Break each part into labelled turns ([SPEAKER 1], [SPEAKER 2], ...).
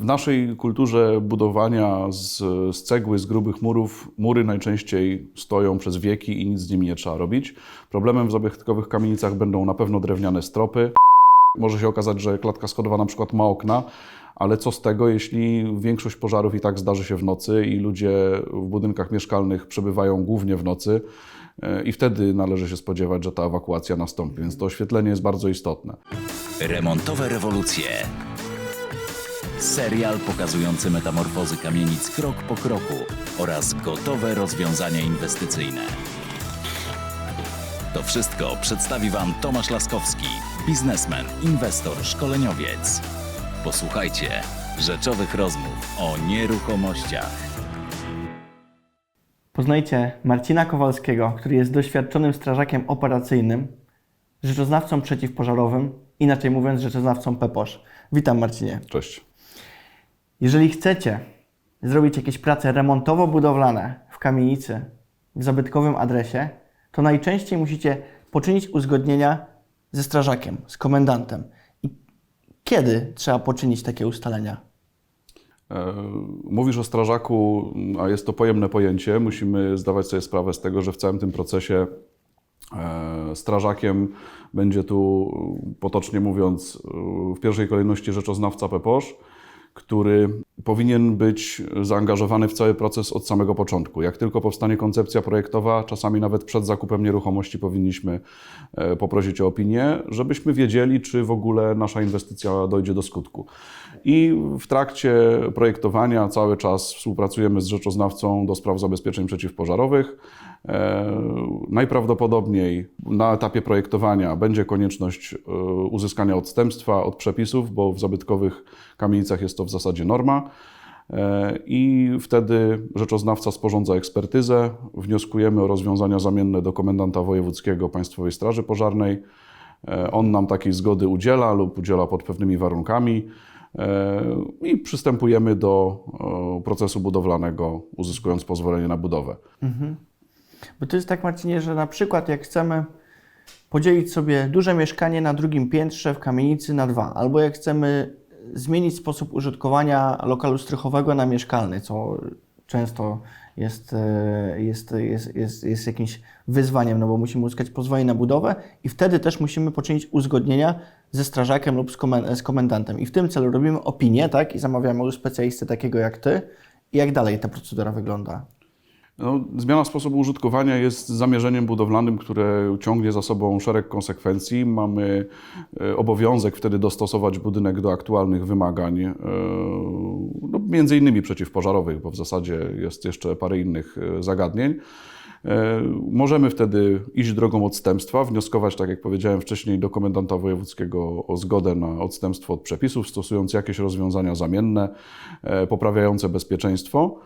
[SPEAKER 1] W naszej kulturze budowania z, z cegły, z grubych murów, mury najczęściej stoją przez wieki i nic z nimi nie trzeba robić. Problemem w zabytkowych kamienicach będą na pewno drewniane stropy. Może się okazać, że klatka schodowa na przykład ma okna, ale co z tego, jeśli większość pożarów i tak zdarzy się w nocy i ludzie w budynkach mieszkalnych przebywają głównie w nocy e, i wtedy należy się spodziewać, że ta ewakuacja nastąpi, więc to oświetlenie jest bardzo istotne.
[SPEAKER 2] Remontowe rewolucje. Serial pokazujący metamorfozy kamienic krok po kroku oraz gotowe rozwiązania inwestycyjne. To wszystko przedstawi Wam Tomasz Laskowski, biznesmen, inwestor, szkoleniowiec. Posłuchajcie rzeczowych rozmów o nieruchomościach.
[SPEAKER 3] Poznajcie Marcina Kowalskiego, który jest doświadczonym strażakiem operacyjnym, rzeczoznawcą przeciwpożarowym, inaczej mówiąc, rzeczoznawcą PEPOSZ. Witam Marcinie.
[SPEAKER 1] Cześć.
[SPEAKER 3] Jeżeli chcecie zrobić jakieś prace remontowo-budowlane w kamienicy, w zabytkowym adresie, to najczęściej musicie poczynić uzgodnienia ze strażakiem, z komendantem. I kiedy trzeba poczynić takie ustalenia?
[SPEAKER 1] E, Mówisz o strażaku, a jest to pojemne pojęcie. Musimy zdawać sobie sprawę z tego, że w całym tym procesie e, strażakiem będzie tu, potocznie mówiąc, e, w pierwszej kolejności rzeczoznawca PEPOSZ, który powinien być zaangażowany w cały proces od samego początku. Jak tylko powstanie koncepcja projektowa, czasami nawet przed zakupem nieruchomości powinniśmy e, poprosić o opinię, żebyśmy wiedzieli, czy w ogóle nasza inwestycja dojdzie do skutku. I w trakcie projektowania cały czas współpracujemy z rzeczoznawcą do spraw zabezpieczeń przeciwpożarowych. E, Najprawdopodobniej na etapie projektowania będzie konieczność e, uzyskania odstępstwa od przepisów, bo w zabytkowych kamienicach jest to w zasadzie norma. E, I wtedy rzeczoznawca sporządza ekspertyzę, wnioskujemy o rozwiązania zamienne do komendanta wojewódzkiego Państwowej Straży Pożarnej. On nam takiej zgody udziela lub udziela pod pewnymi warunkami i przystępujemy do procesu budowlanego, uzyskując pozwolenie na budowę.
[SPEAKER 3] Bo to jest tak, Marcinie, że na przykład jak chcemy podzielić sobie duże mieszkanie na drugim piętrze w kamienicy na dwa, albo jak chcemy zmienić sposób użytkowania lokalu strychowego na mieszkalny, co często jest, e, jest, jest, jest, jest jakimś wyzwaniem, no bo musimy uzyskać pozwolenie na budowę i wtedy też musimy poczynić uzgodnienia ze strażakiem lub z, komen- z komendantem. I w tym celu robimy opinię, tak, i zamawiamy u specjalisty takiego jak Ty. I jak dalej ta procedura wygląda?
[SPEAKER 1] No, zmiana sposobu użytkowania jest zamierzeniem budowlanym, które ciągnie za sobą szereg konsekwencji. Mamy e, obowiązek wtedy dostosować budynek do aktualnych wymagań, e, no, między innymi przeciwpożarowych, bo w zasadzie jest jeszcze parę innych e, zagadnień. Możemy wtedy iść drogą odstępstwa, wnioskować, tak jak powiedziałem wcześniej, do komendanta wojewódzkiego o zgodę na odstępstwo od przepisów, stosując jakieś rozwiązania zamienne, poprawiające bezpieczeństwo.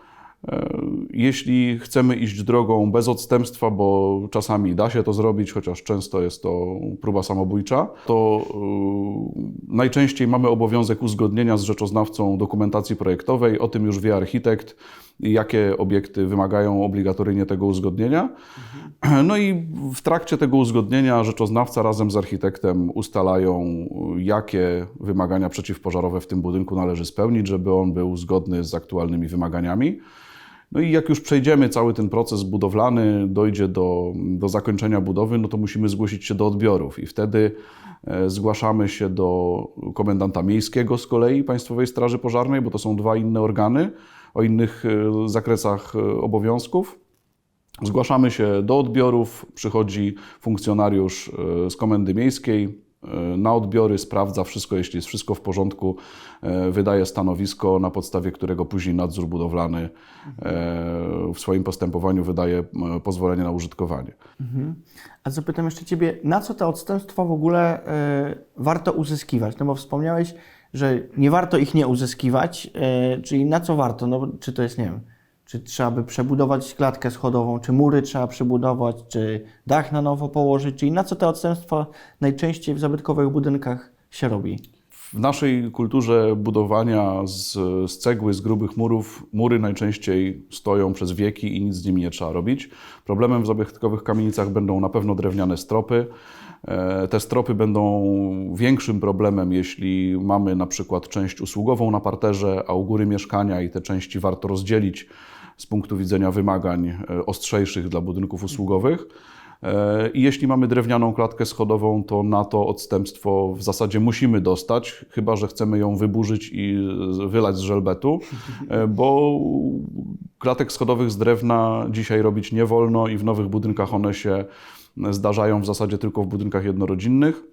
[SPEAKER 1] Jeśli chcemy iść drogą bez odstępstwa, bo czasami da się to zrobić, chociaż często jest to próba samobójcza, to e, najczęściej mamy obowiązek uzgodnienia z rzeczoznawcą dokumentacji projektowej. O tym już wie architekt, jakie obiekty wymagają obligatoryjnie tego uzgodnienia. No i w trakcie tego uzgodnienia rzeczoznawca razem z architektem ustalają, jakie wymagania przeciwpożarowe w tym budynku należy spełnić, żeby on był zgodny z aktualnymi wymaganiami. No i jak już przejdziemy cały ten proces budowlany, dojdzie do, do zakończenia budowy, no to musimy zgłosić się do odbiorów i wtedy e, zgłaszamy się do komendanta miejskiego z kolei Państwowej Straży Pożarnej, bo to są dwa inne organy o innych e, zakresach e, obowiązków. Zgłaszamy się do odbiorów, przychodzi funkcjonariusz z komendy miejskiej na odbiory, sprawdza wszystko, jeśli jest wszystko w porządku, e, wydaje stanowisko, na podstawie którego później nadzór budowlany e, w swoim postępowaniu wydaje e, pozwolenie na użytkowanie.
[SPEAKER 3] A zapytam jeszcze Ciebie, na co te odstępstwa w ogóle e, warto uzyskiwać? No bo wspomniałeś, że nie warto ich nie uzyskiwać, e, czyli na co warto? No, czy to jest, nie wiem, czy trzeba by przebudować klatkę schodową, czy mury trzeba przebudować, czy dach na nowo położyć, czyli na co te odstępstwa najczęściej w zabytkowych budynkach się robi?
[SPEAKER 1] W naszej kulturze budowania z, z cegły, z grubych murów, mury najczęściej stoją przez wieki i nic z nimi nie trzeba robić. Problemem w zabytkowych kamienicach będą na pewno drewniane stropy. E, Te stropy będą większym problemem, jeśli mamy na przykład część usługową na parterze, a u góry mieszkania i te części warto rozdzielić z punktu widzenia wymagań e, ostrzejszych dla budynków usługowych. E, I jeśli mamy drewnianą klatkę schodową, to na to odstępstwo w zasadzie musimy dostać, chyba że chcemy ją wyburzyć i wylać z żelbetu, bo klatek schodowych z drewna dzisiaj robić nie wolno i w nowych budynkach one się zdarzają w zasadzie tylko w budynkach jednorodzinnych.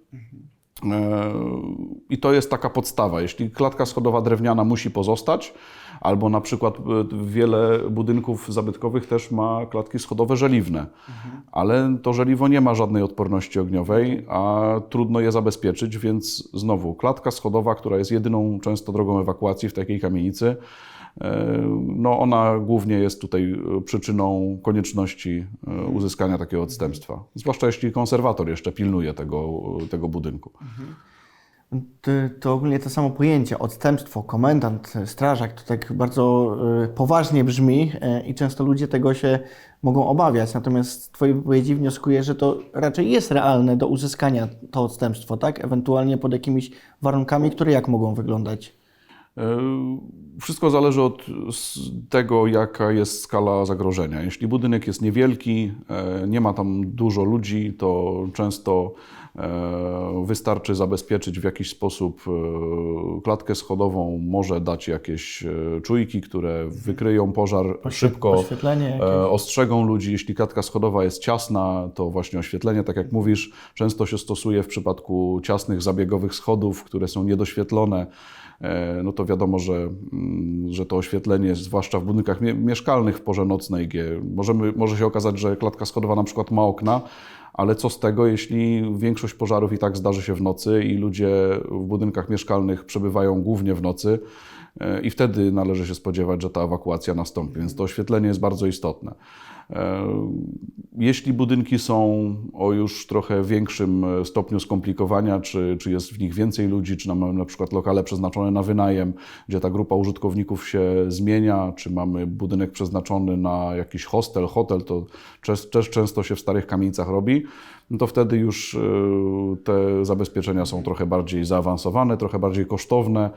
[SPEAKER 1] E, I to jest taka podstawa. Jeśli klatka schodowa drewniana musi pozostać, albo na przykład e, wiele budynków zabytkowych też ma klatki schodowe żeliwne, ale to żeliwo nie ma żadnej odporności ogniowej, a trudno je zabezpieczyć, więc znowu klatka schodowa, która jest jedyną często drogą ewakuacji w takiej kamienicy, e, no ona głównie jest tutaj e, przyczyną konieczności uzyskania takiego odstępstwa. Zwłaszcza jeśli konserwator jeszcze pilnuje tego, tego budynku.
[SPEAKER 3] To, to ogólnie to samo pojęcie, odstępstwo, komendant, strażak, to tak bardzo y, poważnie brzmi y, i często ludzie tego się mogą obawiać. Natomiast z Twojej wypowiedzi wnioskuję, że to raczej jest realne do uzyskania to odstępstwo, tak? Ewentualnie pod jakimiś warunkami, które jak mogą wyglądać?
[SPEAKER 1] E, Wszystko zależy od tego, jaka jest skala zagrożenia. Jeśli budynek jest niewielki, e, nie ma tam dużo ludzi, to często e, wystarczy zabezpieczyć w jakiś sposób klatkę schodową, może dać jakieś czujki, które wykryją pożar szybko. Ostrzegą ludzi, jeśli klatka schodowa jest ciasna, to właśnie oświetlenie, tak jak mówisz, często się stosuje w przypadku ciasnych zabiegowych schodów, które są niedoświetlone. E, No to wiadomo, że, mm, że to oświetlenie, zwłaszcza w budynkach mie- mieszkalnych w porze nocnej, możemy, może się okazać, że klatka schodowa na przykład ma okna, ale co z tego, jeśli większość pożarów i tak zdarzy się w nocy i ludzie w budynkach mieszkalnych przebywają głównie w nocy, E, i wtedy należy się spodziewać, że ta ewakuacja nastąpi, więc to oświetlenie jest bardzo istotne. E, Jeśli budynki są o już trochę większym e, stopniu skomplikowania, czy, czy jest w nich więcej ludzi, czy mamy na przykład lokale przeznaczone na wynajem, gdzie ta grupa użytkowników się zmienia, czy mamy budynek przeznaczony na jakiś hostel, hotel, to też, często się w starych kamienicach robi, no to wtedy już e, te zabezpieczenia są trochę bardziej zaawansowane, trochę bardziej kosztowne.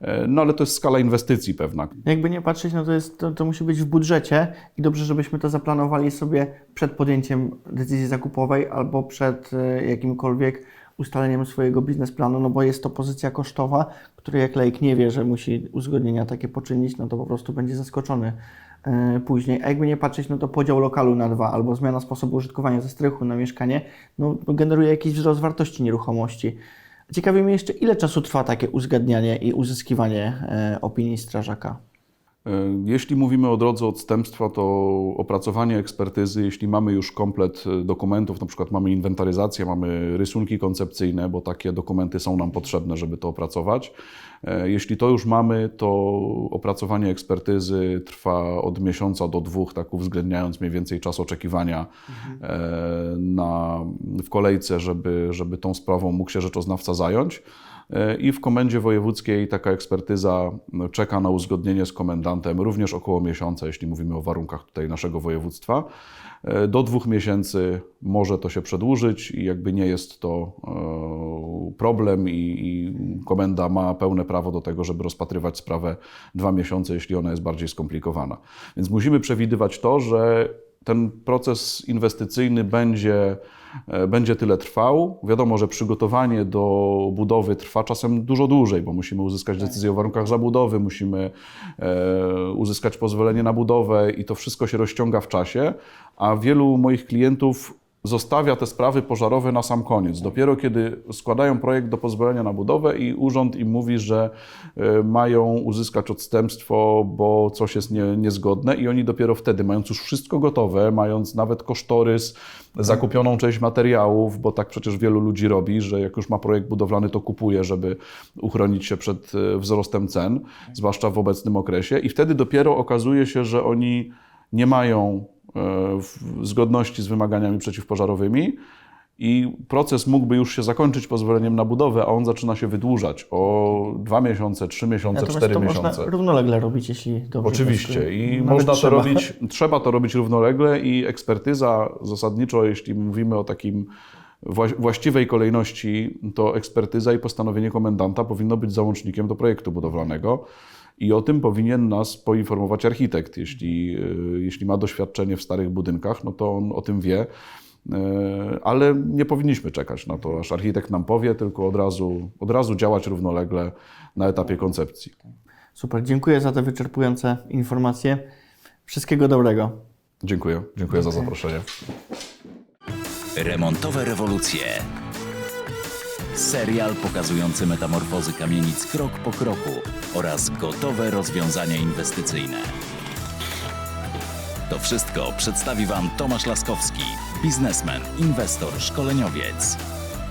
[SPEAKER 1] E, No ale to jest skala inwestycji pewna.
[SPEAKER 3] Jakby nie patrzeć, no to, jest, to, to musi być w budżecie i dobrze, żebyśmy to zaplanowali sobie przed podjęciem decyzji zakupowej albo przed e, jakimkolwiek ustaleniem swojego biznesplanu, no bo jest to pozycja kosztowa, której jak laik nie wie, że musi uzgodnienia takie poczynić, no to po prostu będzie zaskoczony e, później. A jakby nie patrzeć, no to podział lokalu na dwa albo zmiana sposobu użytkowania ze strychu na mieszkanie, no no generuje jakiś wzrost wartości nieruchomości. Ciekawi mnie jeszcze, ile czasu trwa takie uzgadnianie i uzyskiwanie e, opinii strażaka?
[SPEAKER 1] E, Jeśli mówimy o drodze odstępstwa, to opracowanie ekspertyzy, jeśli mamy już komplet e, dokumentów, na przykład mamy inwentaryzację, mamy rysunki koncepcyjne, bo takie dokumenty są nam potrzebne, żeby to opracować. E, Jeśli to już mamy, to opracowanie ekspertyzy trwa od miesiąca do dwóch, tak uwzględniając mniej więcej czas oczekiwania e, na, w kolejce, żeby, żeby tą sprawą mógł się rzeczoznawca zająć. E, I w komendzie wojewódzkiej taka ekspertyza no, czeka na uzgodnienie z komendantem również około miesiąca, jeśli mówimy o warunkach tutaj naszego województwa. E, Do dwóch miesięcy może to się przedłużyć i jakby nie jest to e, problem i, i komenda ma pełne prawo do tego, żeby rozpatrywać sprawę dwa miesiące, jeśli ona jest bardziej skomplikowana. Więc musimy przewidywać to, że ten proces inwestycyjny będzie, e, będzie tyle trwał. Wiadomo, że przygotowanie do budowy trwa czasem dużo dłużej, bo musimy uzyskać decyzję o warunkach zabudowy, musimy e, uzyskać pozwolenie na budowę i to wszystko się rozciąga w czasie, a wielu moich klientów zostawia te sprawy pożarowe na sam koniec. Dopiero kiedy składają projekt do pozwolenia na budowę i urząd im mówi, że e, mają uzyskać odstępstwo, bo coś jest nie, niezgodne i oni dopiero wtedy, mając już wszystko gotowe, mając nawet kosztorys, zakupioną część materiałów, bo tak przecież wielu ludzi robi, że jak już ma projekt budowlany, to kupuje, żeby uchronić się przed e, wzrostem cen, zwłaszcza w obecnym okresie i wtedy dopiero okazuje się, że oni nie mają zgodności z wymaganiami przeciwpożarowymi i proces mógłby już się zakończyć pozwoleniem na budowę, a on zaczyna się wydłużać o dwa miesiące, trzy miesiące,
[SPEAKER 3] Natomiast
[SPEAKER 1] cztery
[SPEAKER 3] to
[SPEAKER 1] miesiące.
[SPEAKER 3] można równolegle robić, jeśli dobrze
[SPEAKER 1] Oczywiście i można
[SPEAKER 3] trzeba.
[SPEAKER 1] to robić, trzeba to robić równolegle i ekspertyza zasadniczo, jeśli mówimy o takim wła- właściwej kolejności to ekspertyza i postanowienie komendanta powinno być załącznikiem do projektu budowlanego. I o tym powinien nas poinformować architekt. Jeśli, y, jeśli ma doświadczenie w starych budynkach, no to on o tym wie. E, Ale nie powinniśmy czekać na to, aż architekt nam powie, tylko od razu, od razu działać równolegle na etapie koncepcji.
[SPEAKER 3] Super, dziękuję za te wyczerpujące informacje. Wszystkiego dobrego.
[SPEAKER 1] Dziękuję. Dziękuję za zaproszenie.
[SPEAKER 2] Remontowe rewolucje. Serial pokazujący metamorfozy kamienic krok po kroku oraz gotowe rozwiązania inwestycyjne. To wszystko przedstawi Wam Tomasz Laskowski, biznesmen, inwestor, szkoleniowiec.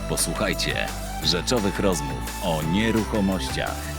[SPEAKER 2] Posłuchajcie rzeczowych rozmów o nieruchomościach.